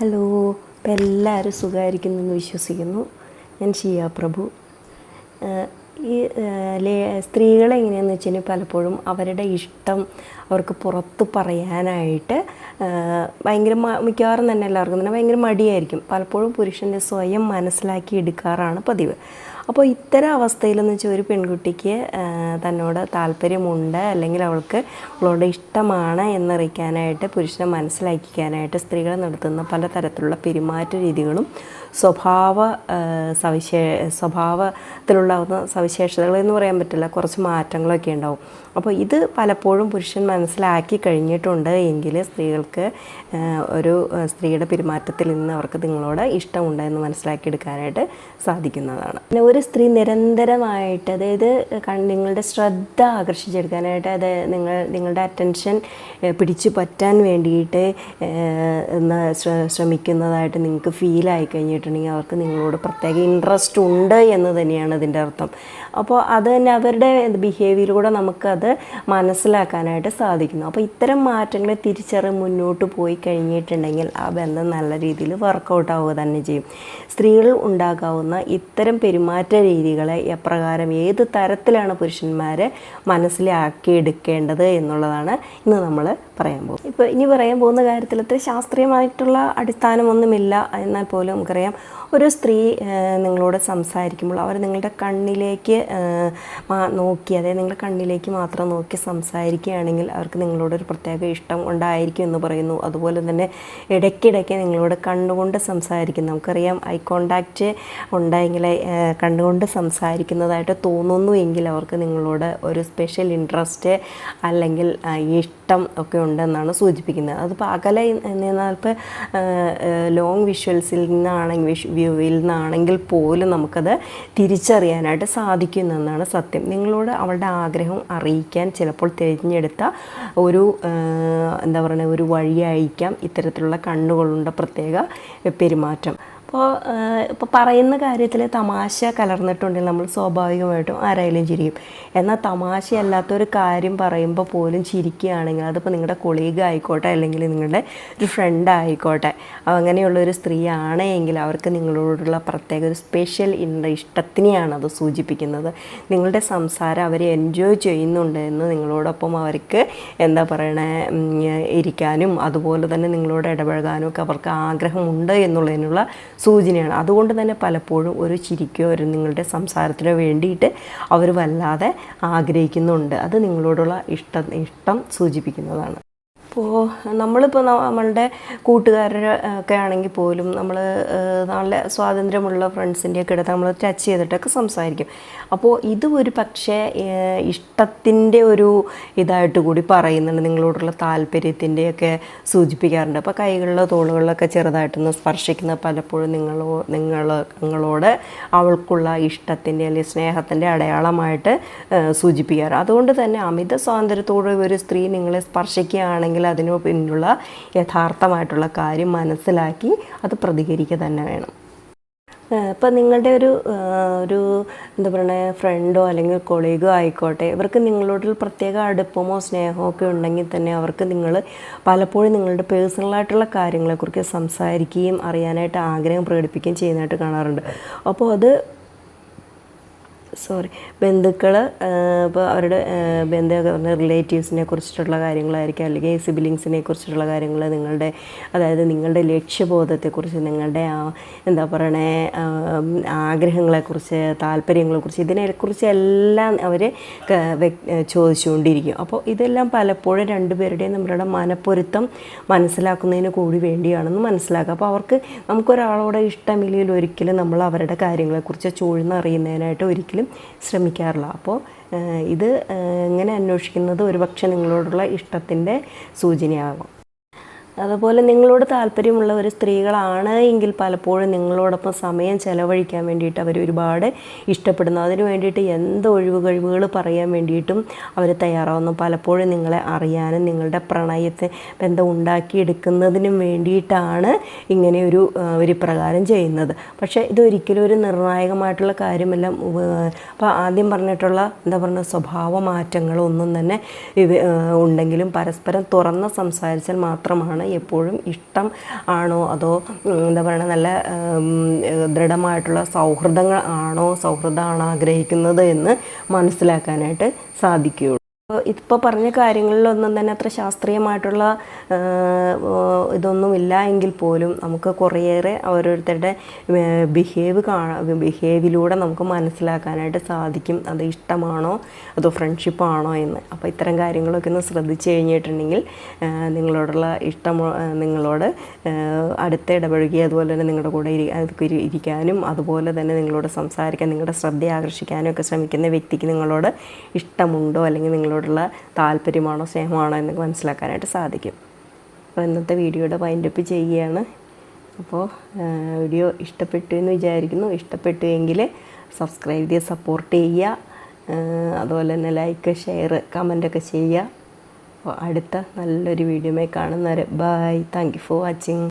Hello ഇപ്പം എല്ലാവരും സുഖമായിരിക്കുന്നെന്ന് വിശ്വസിക്കുന്നു. ഞാൻ ഷിയ പ്രഭു. ഈ സ്ത്രീകളെ എങ്ങനെയാണെന്ന് വെച്ച് കഴിഞ്ഞാൽ പലപ്പോഴും അവരുടെ ഇഷ്ടം അവർക്ക് പുറത്ത് പറയാനായിട്ട് ഭയങ്കര മിക്കവാറും തന്നെ എല്ലാവർക്കും തന്നെ ഭയങ്കര മടിയായിരിക്കും. പലപ്പോഴും പുരുഷന്റെ സ്വയം മനസ്സിലാക്കി എടുക്കാറാണ് പതിവ്. അപ്പോൾ ഇത്തരം അവസ്ഥയിലെന്ന് വെച്ചാൽ ഒരു പെൺകുട്ടിക്ക് തന്നോട് താല്പര്യമുണ്ട് അല്ലെങ്കിൽ അവൾക്ക് അവളോട് ഇഷ്ടമാണ് എന്നറിയിക്കാനായിട്ട് പുരുഷനെ മനസ്സിലാക്കിക്കാനായിട്ട് സ്ത്രീകൾ നടത്തുന്ന പലതരത്തിലുള്ള പെരുമാറ്റ രീതികളും സ്വഭാവ സവിശേ സ്വഭാവത്തിലുണ്ടാകുന്ന സവിശേഷതകൾ എന്ന് പറയാൻ പറ്റില്ല. കുറച്ച് മാറ്റങ്ങളൊക്കെ ഉണ്ടാവും. അപ്പോൾ ഇത് പലപ്പോഴും പുരുഷൻ മനസ്സിലാക്കി കഴിഞ്ഞിട്ടുണ്ട് എങ്കിൽ സ്ത്രീകൾക്ക് ഒരു സ്ത്രീയുടെ പെരുമാറ്റത്തിൽ നിന്ന് അവർക്ക് നിങ്ങളോട് ഇഷ്ടമുണ്ട് എന്ന് മനസ്സിലാക്കിയെടുക്കാനായിട്ട് സാധിക്കുന്നതാണ്. പിന്നെ ഒരു സ്ത്രീ നിരന്തരമായിട്ട് അതായത് നിങ്ങളുടെ ശ്രദ്ധ ആകർഷിച്ചെടുക്കാനായിട്ട് അത് നിങ്ങൾ നിങ്ങളുടെ അറ്റൻഷൻ പിടിച്ചു പറ്റാൻ വേണ്ടിയിട്ട് ശ്രമിക്കുന്നതായിട്ട് നിങ്ങൾക്ക് ഫീലായി ആയി കഴിഞ്ഞിട്ടുണ്ടെങ്കിൽ അവർക്ക് നിങ്ങളോട് പ്രത്യേക ഇൻട്രസ്റ്റ് ഉണ്ട് എന്ന് തന്നെയാണ് അതിന്റെ അർത്ഥം. അപ്പോൾ അത് തന്നെ അവരുടെ ബിഹേവിയറിലൂടെ നമുക്കത് മനസ്സിലാക്കാനായിട്ട് സാധിക്കുന്നു. അപ്പോൾ ഇത്തരം മാറ്റങ്ങളെ തിരിച്ചറി മുന്നോട്ട് പോയി കഴിഞ്ഞിട്ടുണ്ടെങ്കിൽ ആ ബന്ധം നല്ല രീതിയിൽ വർക്കൗട്ട് ആവുക തന്നെ ചെയ്യും. സ്ത്രീകൾ ഉണ്ടാകാവുന്ന ഇത്തരം പെരുമാറ്റ രീതികളെ എപ്രകാരം ഏത് തരത്തിലാണ് പുരുഷന്മാരെ മനസ്സിലാക്കിയെടുക്കേണ്ടത് എന്നുള്ളതാണ് ഇന്ന് നമ്മൾ പറയാൻ പോകും ഇപ്പോൾ ഇനി പറയാൻ പോകുന്ന കാര്യത്തിൽ അത്ര ശാസ്ത്രീയമായിട്ടുള്ള അടിസ്ഥാനമൊന്നുമില്ല. എന്നാൽ പോലും നമുക്കറിയാം ഒരു സ്ത്രീ നിങ്ങളോട് സംസാരിക്കുമ്പോൾ അവർ നിങ്ങളുടെ കണ്ണിലേക്ക് നോക്കി അതായത് നിങ്ങളുടെ കണ്ണിലേക്ക് മാത്രം നോക്കി സംസാരിക്കുകയാണെങ്കിൽ അവർക്ക് നിങ്ങളോടൊരു പ്രത്യേക ഇഷ്ടം ഉണ്ടായിരിക്കും എന്ന് പറയുന്നു. അതുപോലെ തന്നെ ഇടയ്ക്കിടയ്ക്ക് നിങ്ങളോട് കണ്ണുകൊണ്ട് സംസാരിക്കും. നമുക്കറിയാം ഐ കോണ്ടാക്റ്റ് ഉണ്ടെങ്കിൽ കണ്ണുകൊണ്ട് സംസാരിക്കുന്നതായിട്ട് തോന്നുന്നു എങ്കിൽ അവർക്ക് നിങ്ങളോട് ഒരു സ്പെഷ്യൽ ഇൻട്രസ്റ്റ് അല്ലെങ്കിൽ ഇഷ്ടം ഒക്കെ ഉണ്ടെന്നാണ് സൂചിപ്പിക്കുന്നത്. അതിപ്പോൾ അകലെ എന്നാൽ ഇപ്പോൾ ലോങ് വിഷ്വൽസിൽ നിന്നാണെങ്കിൽ വിഷ് വ്യൂവിൽ നിന്നാണെങ്കിൽ പോലും നമുക്കത് തിരിച്ചറിയാനായിട്ട് സാധിക്കുമെന്നാണ് സത്യം. നിങ്ങളോട് അവളുടെ ആഗ്രഹം അറിയിക്കാൻ ചിലപ്പോൾ തിരഞ്ഞെടുത്ത ഒരു എന്താ പറയുക ഒരു വഴിയായിരിക്കാം ഇത്തരത്തിലുള്ള കണ്ണുകളുണ്ട് പ്രത്യേക പെരുമാറ്റം. അപ്പോൾ ഇപ്പോൾ പറയുന്ന കാര്യത്തിൽ തമാശ കലർന്നിട്ടുണ്ടെങ്കിൽ നമ്മൾ സ്വാഭാവികമായിട്ടും ആരായാലും ചിരിക്കും. എന്നാൽ തമാശയല്ലാത്തൊരു കാര്യം പറയുമ്പോൾ പോലും ചിരിക്കുകയാണെങ്കിൽ അതിപ്പോൾ നിങ്ങളുടെ കൊളീഗ് ആയിക്കോട്ടെ അല്ലെങ്കിൽ നിങ്ങളുടെ ഒരു ഫ്രണ്ട് ആയിക്കോട്ടെ അങ്ങനെയുള്ള ഒരു സ്ത്രീയാണ് എങ്കിൽ അവർക്ക് നിങ്ങളോടുള്ള പ്രത്യേക ഒരു സ്പെഷ്യൽ ഇഷ്ടത്തിനെയാണ് അത് സൂചിപ്പിക്കുന്നത്. നിങ്ങളുടെ സംസാരം അവർ എൻജോയ് ചെയ്യുന്നുണ്ട് എന്ന് നിങ്ങളോടൊപ്പം അവർക്ക് എന്താ പറയണേ ഇരിക്കാനും അതുപോലെ തന്നെ നിങ്ങളോട് ഇടപഴകാനും ഒക്കെ അവർക്ക് ആഗ്രഹമുണ്ട് എന്നുള്ളതിനുള്ള സൂചനയാണ്. അതുകൊണ്ട് തന്നെ പലപ്പോഴും ഒരു ചിരിക്കോ ഒരു നിങ്ങളുടെ സംസാരത്തിനോ വേണ്ടിയിട്ട് അവർ വല്ലാതെ ആഗ്രഹിക്കുന്നുണ്ട്. അത് നിങ്ങളോടുള്ള ഇഷ്ടം ഇഷ്ടം സൂചിപ്പിക്കുന്നതാണ്. അപ്പോൾ നമ്മളിപ്പോൾ നമ്മളുടെ കൂട്ടുകാരുടെ ഒക്കെ ആണെങ്കിൽ പോലും നമ്മൾ നല്ല സ്വാതന്ത്ര്യമുള്ള ഫ്രണ്ട്സിന്റെയൊക്കെ അടുത്ത് നമ്മൾ ടച്ച് ചെയ്തിട്ടൊക്കെ സംസാരിക്കും. അപ്പോൾ ഇത് ഒരു പക്ഷേ ഇഷ്ടത്തിന്റെ ഒരു ഇതായിട്ട് കൂടി പറയുന്നുണ്ട്. നിങ്ങളോടുള്ള താല്പര്യത്തിന്റെയൊക്കെ സൂചിപ്പിക്കാറുണ്ട്. അപ്പോൾ കൈകളിലോ തോളുകളിലൊക്കെ ചെറുതായിട്ടൊന്ന് സ്പർശിക്കുന്ന പലപ്പോഴും നിങ്ങളോ നിങ്ങൾ നിങ്ങളോട് അവൾക്കുള്ള ഇഷ്ടത്തിന്റെ അല്ലെങ്കിൽ സ്നേഹത്തിന്റെ അടയാളമായിട്ട് സൂചിപ്പിക്കാറ്. അതുകൊണ്ട് തന്നെ അമിത സ്വാതന്ത്ര്യത്തോടെ ഒരു സ്ത്രീ നിങ്ങളെ സ്പർശിക്കുകയാണെങ്കിൽ അതിന് പിന്നിലുള്ള യഥാർത്ഥമായിട്ടുള്ള കാര്യം മനസ്സിലാക്കി അത് പ്രതികരിക്കുക തന്നെ വേണം. ഇപ്പം നിങ്ങളുടെ ഒരു ഒരു എന്താ പറയുക ഫ്രണ്ടോ അല്ലെങ്കിൽ കൊളീഗോ ആയിക്കോട്ടെ ഇവർക്ക് നിങ്ങളോടൊരു പ്രത്യേക അടുപ്പമോ സ്നേഹമോ ഒക്കെ ഉണ്ടെങ്കിൽ തന്നെ അവർക്ക് നിങ്ങൾ പലപ്പോഴും നിങ്ങളുടെ പേഴ്സണലായിട്ടുള്ള കാര്യങ്ങളെക്കുറിച്ച് സംസാരിക്കുകയും അറിയാനായിട്ട് ആഗ്രഹം പ്രകടിപ്പിക്കുകയും ചെയ്യുന്നതായിട്ട് കാണാറുണ്ട്. അപ്പോൾ അത് സോറി ബന്ധുക്കൾ ഇപ്പോൾ അവരുടെ ബന്ധു റിലേറ്റീവ്സിനെ കുറിച്ചിട്ടുള്ള കാര്യങ്ങളായിരിക്കും അല്ലെങ്കിൽ സിബിലിങ്സിനെ കുറിച്ചിട്ടുള്ള കാര്യങ്ങൾ നിങ്ങളുടെ അതായത് നിങ്ങളുടെ ലക്ഷ്യബോധത്തെക്കുറിച്ച് നിങ്ങളുടെ ആ എന്താ പറയണേ ആഗ്രഹങ്ങളെക്കുറിച്ച് താല്പര്യങ്ങളെക്കുറിച്ച് ഇതിനെക്കുറിച്ച് എല്ലാം അവർ ചോദിച്ചുകൊണ്ടിരിക്കും. അപ്പോൾ ഇതെല്ലാം പലപ്പോഴും രണ്ടുപേരുടെയും നമ്മളുടെ മനപ്പൊരുത്തം മനസ്സിലാക്കുന്നതിന് കൂടി വേണ്ടിയാണെന്ന് മനസ്സിലാക്കുക. അപ്പോൾ അവർക്ക് നമുക്കൊരാളോട് ഇഷ്ടമില്ലെങ്കിൽ ഒരിക്കലും നമ്മൾ അവരുടെ കാര്യങ്ങളെക്കുറിച്ച് ചൂഴ്ന്നറിയുന്നതിനായിട്ട് ഒരിക്കലും ശ്രമിക്കാറില്ല അപ്പോൾ ഇത് ഇങ്ങനെ അന്വേഷിക്കുന്നത് ഒരുപക്ഷെ നിങ്ങളോടുള്ള ഇഷ്ടത്തിന്റെ സൂചനയാകും അതുപോലെ നിങ്ങളോട് താല്പര്യമുള്ള ഒരു സ്ത്രീകളാണ് എങ്കിൽ പലപ്പോഴും നിങ്ങളോടൊപ്പം സമയം ചെലവഴിക്കാൻ വേണ്ടിയിട്ട് അവർ ഒരുപാട് ഇഷ്ടപ്പെടുന്നു. അതിന് വേണ്ടിയിട്ട് എന്ത് ഒഴിവ് കഴിവുകൾ പറയാൻ വേണ്ടിയിട്ടും അവർ തയ്യാറാവുന്നു. പലപ്പോഴും നിങ്ങളെ അറിയാനും നിങ്ങളുടെ പ്രണയത്തെ ബന്ധം ഉണ്ടാക്കിയെടുക്കുന്നതിനും വേണ്ടിയിട്ടാണ് ഇങ്ങനെ ഒരു ഒരു പ്രകാരം ചെയ്യുന്നത്. പക്ഷേ ഇതൊരിക്കലും ഒരു നിർണായകമായിട്ടുള്ള കാര്യമല്ല. അപ്പോൾ ആദ്യം പറഞ്ഞിട്ടുള്ള എന്താ പറയുക സ്വഭാവ മാറ്റങ്ങളൊന്നും തന്നെ ഉണ്ടെങ്കിലും പരസ്പരം തുറന്ന് സംസാരിച്ചാൽ മാത്രമാണ് എപ്പോഴും ഇഷ്ടം ആണോ? അതോ എന്താ പറയുക നല്ല ദൃഢമായിട്ടുള്ള സൗഹൃദങ്ങൾ ആണോ സൗഹൃദമാണ് ആഗ്രഹിക്കുന്നത് എന്ന് മനസ്സിലാക്കാനായിട്ട് സാധിക്കുകയുള്ളൂ. ഇപ്പോൾ പറഞ്ഞ കാര്യങ്ങളിലൊന്നും തന്നെ അത്ര ശാസ്ത്രീയമായിട്ടുള്ള ഇതൊന്നുമില്ല എങ്കിൽ പോലും നമുക്ക് കുറേയേറെ ഓരോരുത്തരുടെ ബിഹേവ് കാണാ ബിഹേവിലൂടെ നമുക്ക് മനസ്സിലാക്കാനായിട്ട് സാധിക്കും. അത് ഇഷ്ടമാണോ? അതോ ഫ്രണ്ട്ഷിപ്പാണോ എന്ന്. അപ്പോൾ ഇത്തരം കാര്യങ്ങളൊക്കെ ഒന്ന് ശ്രദ്ധിച്ചു കഴിഞ്ഞിട്ടുണ്ടെങ്കിൽ നിങ്ങളോടുള്ള ഇഷ്ടം നിങ്ങളോട് അടുത്ത ഇടപഴകി അതുപോലെ തന്നെ നിങ്ങളുടെ കൂടെ ഇരി ഇരിക്കാനും അതുപോലെ തന്നെ നിങ്ങളോട് സംസാരിക്കാൻ നിങ്ങളുടെ ശ്രദ്ധ ആകർഷിക്കാനും ഒക്കെ ശ്രമിക്കുന്ന വ്യക്തിക്ക് നിങ്ങളോട് ഇഷ്ടമുണ്ടോ? അല്ലെങ്കിൽ നിങ്ങളോടുള്ള താല്പര്യമാണോ സ്നേഹമാണോ എന്നൊക്കെ മനസ്സിലാക്കാനായിട്ട് സാധിക്കും. അപ്പോൾ ഇന്നത്തെ വീഡിയോയുടെ വൈൻഡപ്പ് ചെയ്യുകയാണ്. അപ്പോൾ വീഡിയോ ഇഷ്ടപ്പെട്ടു എന്ന് വിചാരിക്കുന്നു. ഇഷ്ടപ്പെട്ടു എങ്കിൽ സബ്സ്ക്രൈബ് ചെയ്ത് സപ്പോർട്ട് ചെയ്യുക. അതുപോലെ തന്നെ ലൈക്ക് ഷെയർ കമന്റൊക്കെ ചെയ്യുക. അപ്പോൾ അടുത്ത നല്ലൊരു വീഡിയോമായി കാണുന്നവരെ bye thank you for watching